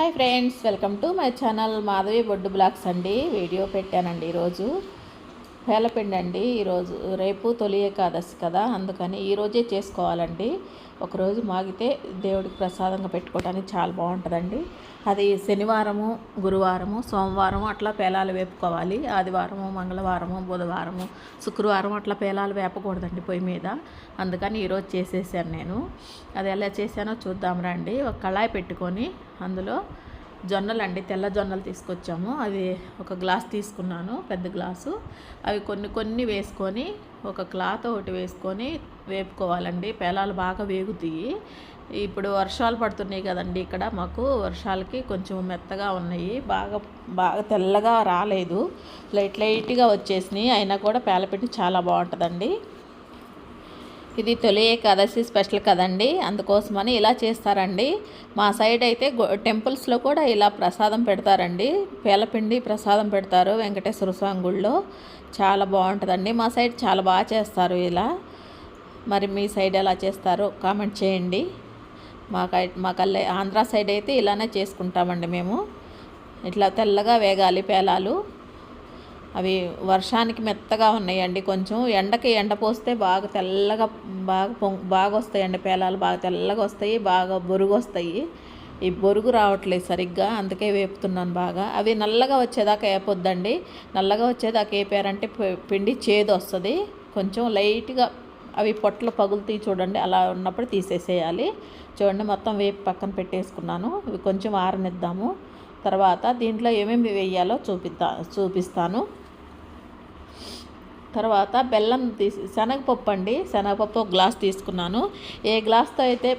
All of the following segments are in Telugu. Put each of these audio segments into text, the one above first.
Hi friends welcome to my channel Madhavi Boddu blogs అండి. వీడియో పెట్టానండి ఈరోజు. పేలపిండి అండి. ఈరోజు రేపు తొలి ఏకాదశి కదా అందుకని ఈరోజే చేసుకోవాలండి. ఒకరోజు మాగితే దేవుడికి ప్రసాదంగా పెట్టుకోవడానికి చాలా బాగుంటుందండి. అది శనివారము గురువారము సోమవారం అట్లా పేలాలు వేపుకోవాలి. ఆదివారము మంగళవారము బుధవారము శుక్రవారం అట్లా పేలాలు వేపకూడదండి పొయ్యి మీద. అందుకని ఈరోజు చేసేసాను నేను. అది ఎలా చేశానో చూద్దాం రండి. ఒక కళాయి పెట్టుకొని అందులో జొన్నలు అండి తెల్ల జొన్నలు తీసుకొచ్చాము. అవి ఒక గ్లాస్ తీసుకున్నాను పెద్ద గ్లాసు. అవి కొన్ని కొన్ని వేసుకొని ఒక క్లాత్ ఒకటి వేసుకొని వేపుకోవాలండి. పేలాలు బాగా వేగుతాయి. ఇప్పుడు వర్షాలు పడుతున్నాయి కదండి ఇక్కడ. మాకు వర్షాలకి కొంచెం మెత్తగా ఉన్నాయి. బాగా బాగా తెల్లగా రాలేదు. లైట్ లైట్గా వచ్చేసినాయి. అయినా కూడా పేలపిండి చాలా బాగుంటుందండి. ఇది తొలి ఏకాదశి స్పెషల్ కదండి. అందుకోసమని ఇలా చేస్తారండి. మా సైడ్ అయితే టెంపుల్స్లో కూడా ఇలా ప్రసాదం పెడతారండి. పేలపిండి ప్రసాదం పెడతారు వెంకటేశ్వర స్వామి గుళ్ళో. చాలా బాగుంటుందండి. మా సైడ్ చాలా బాగా చేస్తారు ఇలా. మరి మీ సైడ్ ఎలా చేస్తారో కామెంట్ చేయండి. మాకై మాకల్లే ఆంధ్ర సైడ్ అయితే ఇలానే చేసుకుంటామండి మేము. ఇట్లా తెల్లగా వేగాలి పేలాలు. అవి వర్షానికి మెత్తగా ఉన్నాయండి కొంచెం. ఎండకి ఎండ పోస్తే బాగా తెల్లగా బాగా పొంగ్ బాగా వస్తాయండి పేలాలు బాగా తెల్లగా వస్తాయి బాగా బొరుగు వస్తాయి. ఈ బొరుగు రావట్లేదు సరిగ్గా అందుకే వేపుతున్నాను బాగా. అవి నల్లగా వచ్చేదాకా వేపొద్దండి. నల్లగా వచ్చేదాకా వేపారంటే పిండి చేదు వస్తుంది. కొంచెం లైట్గా అవి పొట్టలు పగులుతాయి చూడండి అలా ఉన్నప్పుడు తీసేసేయాలి. చూడండి మొత్తం వేపు పక్కన పెట్టేసుకున్నాను. ఇవి కొంచెం ఆరనిద్దాము. తర్వాత దీంట్లో ఏమేమి వేయాలో చూపిస్తా చూపిస్తాను. తర్వాత బెల్లం తీసి శనగపప్పు అండి. శనగపప్పు ఒక గ్లాస్ తీసుకున్నాను. ఏ గ్లాస్తో అయితే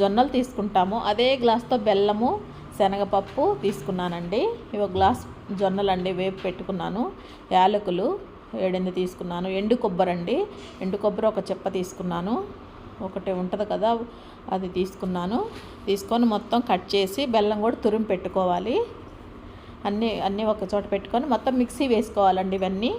జొన్నలు తీసుకుంటామో అదే గ్లాస్తో బెల్లము శనగపప్పు తీసుకున్నానండి. ఇవి ఒక గ్లాస్ జొన్నలు అండి వేపు పెట్టుకున్నాను. యాలకులు ఏడెనిమిది తీసుకున్నాను. ఎండు కొబ్బరి అండి. ఎండు కొబ్బరి ఒక చెప్ప తీసుకున్నాను. ఒకటి ఉంటుంది కదా అది తీసుకున్నాను. తీసుకొని మొత్తం కట్ చేసి బెల్లం కూడా తురిమి పెట్టుకోవాలి. అన్నీ అన్నీ ఒక చోట పెట్టుకొని మొత్తం మిక్సీ వేసుకోవాలండి ఇవన్నీ.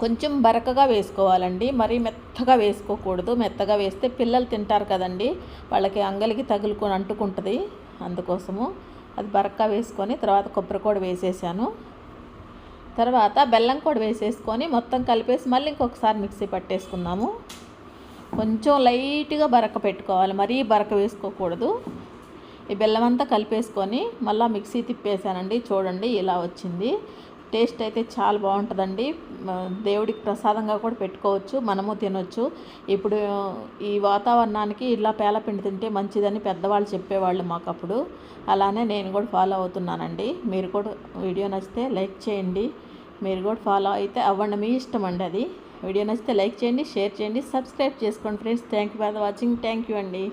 కొంచెం బరకగా వేసుకోవాలండి. మరీ మెత్తగా వేసుకోకూడదు. మెత్తగా వేస్తే పిల్లలు తింటారు కదండి. వాళ్ళకి అంగలికి తగులుకొని అంటుకుంటుంది అందుకోసము. అది బరకగా వేసుకొని తర్వాత కొబ్బరి కూడా వేసేసాను. తర్వాత బెల్లం కూడా వేసేసుకొని మొత్తం కలిపేసి మళ్ళీ ఇంకొకసారి మిక్సీ పట్టేసుకుందాము. కొంచెం లైట్గా బరక పెట్టుకోవాలి. మరీ బరక వేసుకోకూడదు. ఈ బెల్లం అంతా కలిపేసుకొని మళ్ళీ మిక్సీ తిప్పేసానండి. చూడండి ఇలా వచ్చింది. టేస్ట్ అయితే చాలా బాగుంటుందండి. దేవుడికి ప్రసాదంగా కూడా పెట్టుకోవచ్చు. మనము తినొచ్చు. ఇప్పుడు ఈ వాతావరణానికి ఇలా పేలపిండి తింటే మంచిదని పెద్దవాళ్ళు చెప్పేవాళ్ళు మాకు అప్పుడు అలానే నేను కూడా ఫాలో అవుతున్నానండి. మీరు కూడా వీడియో నచ్చితే లైక్ చేయండి. మీరు కూడా ఫాలో అయితే అవ్వండి. మీ ఇష్టం అండి అది. వీడియో నచ్చితే లైక్ చేయండి షేర్ చేయండి సబ్స్క్రైబ్ చేసుకోండి friends. Thank you for watching. Thank you అండి.